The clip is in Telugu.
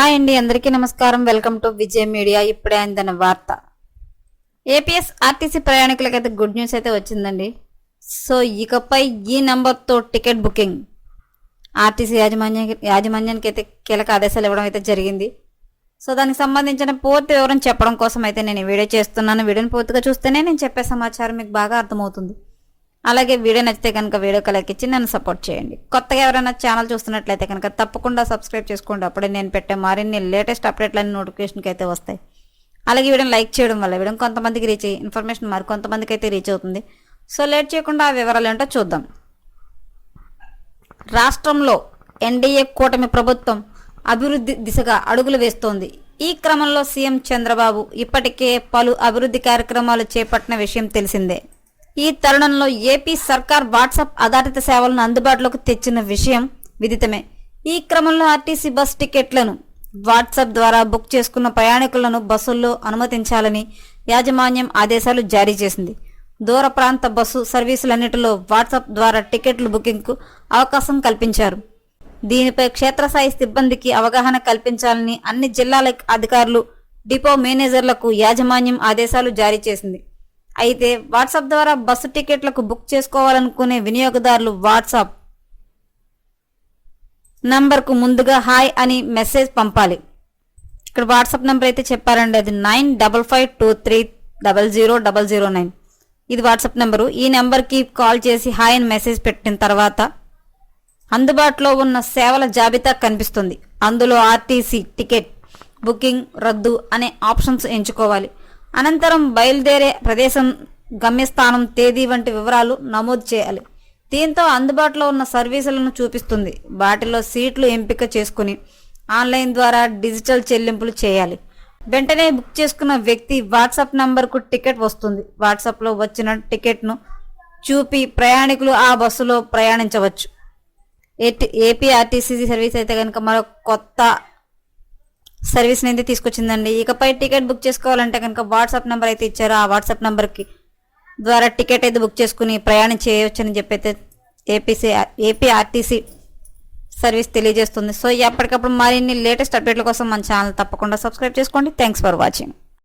హాయ్ అండి అందరికీ నమస్కారం. వెల్కమ్ టు విజయ్ మీడియా ఇప్పుడే అందిన వార్త. ఏపీఎస్ ఆర్టీసీ ప్రయాణికులకైతే గుడ్ న్యూస్ అయితే వచ్చిందండి. సో ఇకపై ఈ నెంబర్తో టికెట్ బుకింగ్. ఆర్టీసీ యాజమాన్య యాజమాన్యానికి అయితే కీలక ఆదేశాలు ఇవ్వడం అయితే జరిగింది. సో దానికి సంబంధించిన పూర్తి వివరం చెప్పడం కోసం అయితే నేను ఈ వీడియో చేస్తున్నాను. వీడియోని పూర్తిగా చూస్తేనే నేను చెప్పే సమాచారం మీకు బాగా అర్థమవుతుంది. అలాగే వీడియో నచ్చితే కనుక వీడియో కలెక్ట్ ఇచ్చి నన్ను సపోర్ట్ చేయండి. కొత్తగా ఎవరైనా ఛానల్ చూస్తున్నట్లయితే కనుక తప్పకుండా సబ్స్క్రైబ్ చేసుకోండి. అప్పుడే నేను పెట్టే మరిన్ని లేటెస్ట్ అప్డేట్లన్నీ నోటిఫికేషన్కి అయితే వస్తాయి. అలాగే వీడియోని లైక్ చేయడం వల్ల వీడియో కొంతమందికి రీచ్ అయ్యి ఇన్ఫర్మేషన్ మరి కొంతమందికి అయితే రీచ్ అవుతుంది. సో లేట్ చేయకుండా ఆ వివరాలు ఏంటో చూద్దాం. రాష్ట్రంలో ఎన్డీఏ కూటమి ప్రభుత్వం అభివృద్ధి దిశగా అడుగులు వేస్తోంది. ఈ క్రమంలో సీఎం చంద్రబాబు ఇప్పటికే పలు అభివృద్ధి కార్యక్రమాలు చేపట్టిన విషయం తెలిసిందే. ఈ తరుణంలో ఏపీ సర్కార్ వాట్సాప్ ఆధారిత సేవలను అందుబాటులోకి తెచ్చిన విషయం విదితమే. ఈ క్రమంలో ఆర్టీసీ బస్ టికెట్లను వాట్సాప్ ద్వారా బుక్ చేసుకున్న ప్రయాణికులను బస్సుల్లో అనుమతించాలని యాజమాన్యం ఆదేశాలు జారీ చేసింది. దూర ప్రాంత బస్సు సర్వీసులన్నిటిలో వాట్సాప్ ద్వారా టికెట్లు బుకింగ్కు అవకాశం కల్పించారు. దీనిపై క్షేత్రస్థాయి సిబ్బందికి అవగాహన కల్పించాలని అన్ని జిల్లాల అధికారులు డిపో మేనేజర్లకు యాజమాన్యం ఆదేశాలు జారీ చేసింది. అయితే వాట్సాప్ ద్వారా బస్సు టికెట్లకు బుక్ చేసుకోవాలనుకునే వినియోగదారులు వాట్సాప్ నంబర్కు ముందుగా హాయ్ అని మెసేజ్ పంపాలి. ఇక్కడ వాట్సాప్ నెంబర్ అయితే చెప్పారండి అది nine double five two three double zero double zero nine. ఇది వాట్సాప్ నెంబరు. ఈ నెంబర్కి కాల్ చేసి హాయ్ అని మెసేజ్ పెట్టిన తర్వాత అందుబాటులో ఉన్న సేవల జాబితా కనిపిస్తుంది. అందులో ఆర్టీసీ టికెట్ బుకింగ్ రద్దు అనే ఆప్షన్స్ ఎంచుకోవాలి. అనంతరం బయలుదేరే ప్రదేశం గమ్యస్థానం తేదీ వంటి వివరాలు నమోదు చేయాలి. దీంతో అందుబాటులో ఉన్న సర్వీసులను చూపిస్తుంది. వాటిలో సీట్లు ఎంపిక చేసుకుని ఆన్లైన్ ద్వారా డిజిటల్ చెల్లింపులు చేయాలి. వెంటనే బుక్ చేసుకున్న వ్యక్తి వాట్సాప్ నంబర్కు టికెట్ వస్తుంది. వాట్సాప్లో వచ్చిన టికెట్ను చూపి ప్రయాణికులు ఆ బస్సులో ప్రయాణించవచ్చు. ఏపీఆర్టీసీ సర్వీస్ అయితే కనుక మరో కొత్త సర్వీస్ అయితే తీసుకొచ్చిందండి. ఇకపై టికెట్ బుక్ చేసుకోవాలంటే కనుక వాట్సాప్ నెంబర్ అయితే ఇచ్చారు. ఆ వాట్సాప్ నెంబర్కి ద్వారా టికెట్ అయితే బుక్ చేసుకుని ప్రయాణం చేయవచ్చని చెప్పి అయితే ఏపీసీ ఏపీ ఆర్టీసీ సర్వీస్ తెలియజేస్తుంది. సో ఎప్పటికప్పుడు మరిన్ని లేటెస్ట్ అప్డేట్ల కోసం మన ఛానల్ తప్పకుండా సబ్స్క్రైబ్ చేసుకోండి. Thanks for watching.